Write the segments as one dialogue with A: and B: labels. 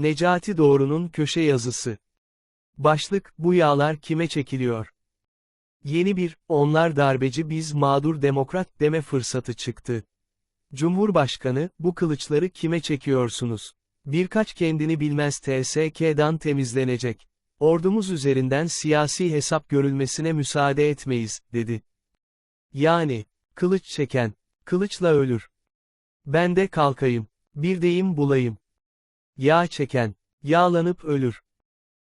A: Necati Doğru'nun köşe yazısı. Başlık, bu yağlar kime çekiliyor? Yeni bir, onlar darbeci biz mağdur demokrat deme fırsatı çıktı. Cumhurbaşkanı, bu kılıçları kime çekiyorsunuz? Birkaç kendini bilmez TSK'dan temizlenecek. Ordumuz üzerinden siyasi hesap görülmesine müsaade etmeyiz, dedi. Yani, kılıç çeken, kılıçla ölür. Ben de kalkayım, bir deyim bulayım. Yağ çeken, yağlanıp ölür.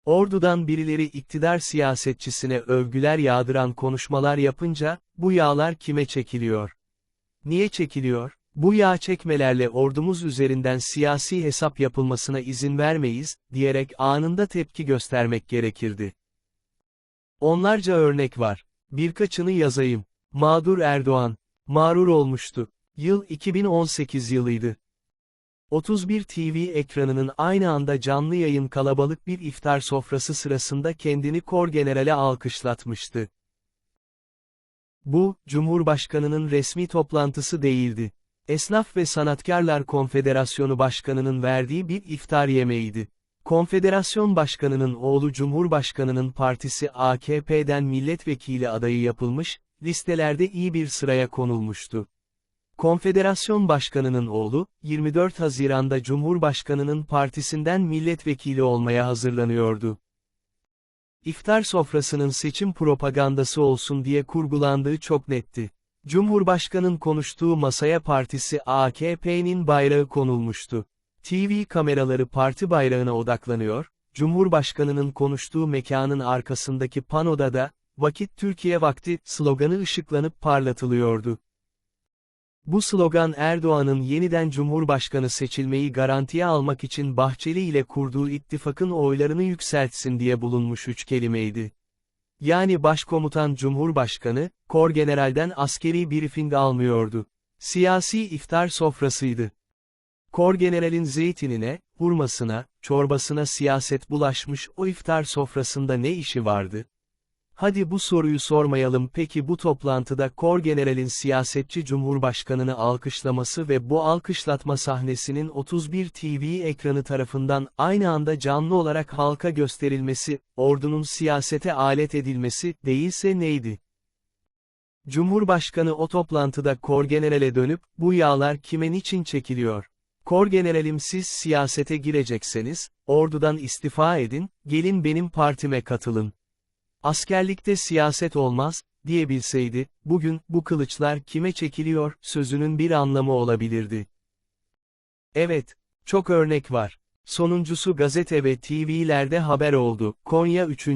A: Ordudan birileri iktidar siyasetçisine övgüler yağdıran konuşmalar yapınca, bu yağlar kime çekiliyor? Niye çekiliyor? Bu yağ çekmelerle ordumuz üzerinden siyasi hesap yapılmasına izin vermeyiz, diyerek anında tepki göstermek gerekirdi. Onlarca örnek var. Birkaçını yazayım. Mağdur Erdoğan. Mağrur olmuştu. Yıl 2018 yılıydı. 31 TV ekranının aynı anda canlı yayın kalabalık bir iftar sofrası sırasında kendini kor generale alkışlatmıştı. Bu, Cumhurbaşkanının resmi toplantısı değildi. Esnaf ve Sanatkarlar Konfederasyonu Başkanı'nın verdiği bir iftar yemeğiydi. Konfederasyon Başkanı'nın oğlu Cumhurbaşkanı'nın partisi AKP'den milletvekili adayı yapılmış, listelerde iyi bir sıraya konulmuştu. Konfederasyon Başkanı'nın oğlu, 24 Haziran'da Cumhurbaşkanı'nın partisinden milletvekili olmaya hazırlanıyordu. İftar sofrasının seçim propagandası olsun diye kurgulandığı çok netti. Cumhurbaşkanın konuştuğu masaya partisi AKP'nin bayrağı konulmuştu. TV kameraları parti bayrağına odaklanıyor, Cumhurbaşkanının konuştuğu mekanın arkasındaki panoda da, Vakit Türkiye Vakti, sloganı ışıklanıp parlatılıyordu. Bu slogan Erdoğan'ın yeniden Cumhurbaşkanı seçilmeyi garantiye almak için Bahçeli ile kurduğu ittifakın oylarını yükseltsin diye bulunmuş üç kelimeydi. Yani Başkomutan Cumhurbaşkanı, Kor General'den askeri briefing almıyordu. Siyasi iftar sofrasıydı. Kor General'in zeytinine, hurmasına, çorbasına siyaset bulaşmış o iftar sofrasında ne işi vardı? Hadi bu soruyu sormayalım peki bu toplantıda Kor General'in siyasetçi Cumhurbaşkanını alkışlaması ve bu alkışlatma sahnesinin 31 TV ekranı tarafından aynı anda canlı olarak halka gösterilmesi, ordunun siyasete alet edilmesi, değilse neydi? Cumhurbaşkanı o toplantıda Kor General'e dönüp, bu yağlar kime niçin çekiliyor? Kor Generalim siz siyasete girecekseniz, ordudan istifa edin, gelin benim partime katılın. Askerlikte siyaset olmaz, diyebilseydi, bugün, bu kılıçlar kime çekiliyor, sözünün bir anlamı olabilirdi. Evet, çok örnek var. Sonuncusu gazete ve TV'lerde haber oldu. Konya 3.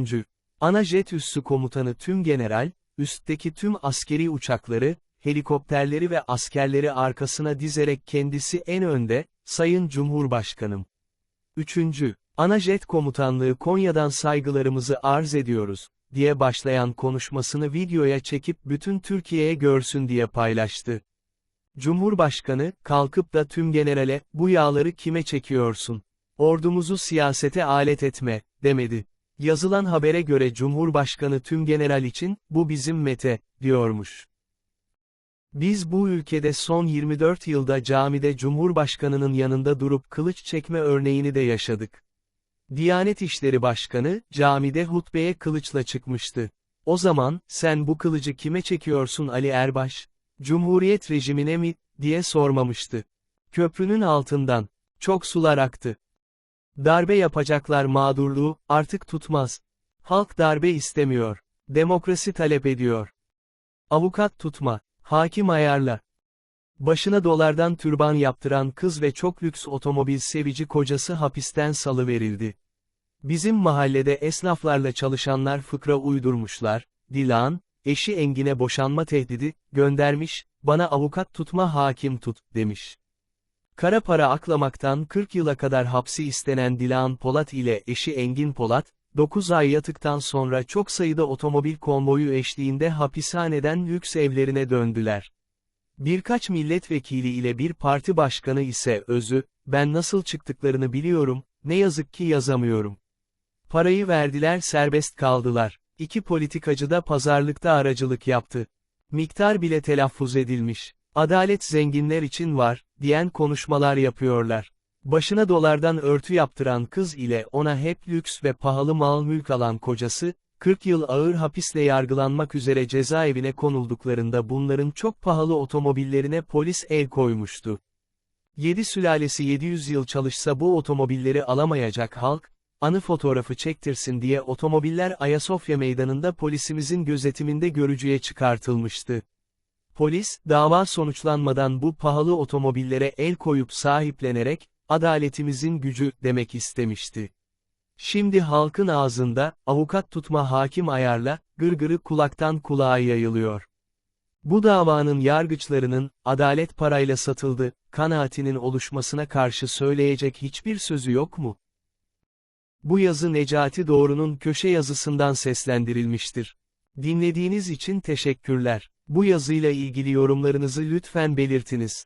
A: Ana jet üssü komutanı tüm general, üstteki tüm askeri uçakları, helikopterleri ve askerleri arkasına dizerek kendisi en önde, Sayın Cumhurbaşkanım. 3. Ana jet komutanlığı Konya'dan saygılarımızı arz ediyoruz diye başlayan konuşmasını videoya çekip bütün Türkiye'ye görsün diye paylaştı. Cumhurbaşkanı, kalkıp da tüm generale, bu yağları kime çekiyorsun? Ordumuzu siyasete alet etme, demedi. Yazılan habere göre Cumhurbaşkanı tüm general için, bu bizim mete, diyormuş. Biz bu ülkede son 24 yılda camide Cumhurbaşkanının yanında durup kılıç çekme örneğini de yaşadık. Diyanet İşleri Başkanı, camide hutbeye kılıçla çıkmıştı. O zaman, sen bu kılıcı kime çekiyorsun Ali Erbaş? Cumhuriyet rejimine mi, diye sormamıştı. Köprünün altından, çok sular aktı. Darbe yapacaklar mağdurluğu, artık tutmaz. Halk darbe istemiyor. Demokrasi talep ediyor. Avukat tutma, hakim ayarla. Başına dolardan türban yaptıran kız ve çok lüks otomobil sevici kocası hapisten salıverildi. Bizim mahallede esnaflarla çalışanlar fıkra uydurmuşlar, Dilan, eşi Engin'e boşanma tehdidi, göndermiş, bana avukat tutma hakim tut, demiş. Kara para aklamaktan 40 yıla kadar hapsi istenen Dilan Polat ile eşi Engin Polat, 9 ay yatıktan sonra çok sayıda otomobil konvoyu eşliğinde hapishaneden lüks evlerine döndüler. Birkaç milletvekili ile bir parti başkanı ise özü, ben nasıl çıktıklarını biliyorum, ne yazık ki yazamıyorum. Parayı verdiler serbest kaldılar. İki politikacı da pazarlıkta aracılık yaptı. Miktar bile telaffuz edilmiş. Adalet zenginler için var, diyen konuşmalar yapıyorlar. Başına dolardan örtü yaptıran kız ile ona hep lüks ve pahalı mal mülk alan kocası, 40 yıl ağır hapisle yargılanmak üzere cezaevine konulduklarında bunların çok pahalı otomobillerine polis el koymuştu. 7 sülalesi 700 yıl çalışsa bu otomobilleri alamayacak halk, anı fotoğrafı çektirsin diye otomobiller Ayasofya meydanında polisimizin gözetiminde görücüye çıkartılmıştı. Polis, dava sonuçlanmadan bu pahalı otomobillere el koyup sahiplenerek, adaletimizin gücü demek istemişti. Şimdi halkın ağzında, avukat tutma hakim ayarla, gırgırı kulaktan kulağa yayılıyor. Bu davanın yargıçlarının, adalet parayla satıldı, kanaatinin oluşmasına karşı söyleyecek hiçbir sözü yok mu? Bu yazı Necati Doğru'nun köşe yazısından seslendirilmiştir. Dinlediğiniz için teşekkürler. Bu yazıyla ilgili yorumlarınızı lütfen belirtiniz.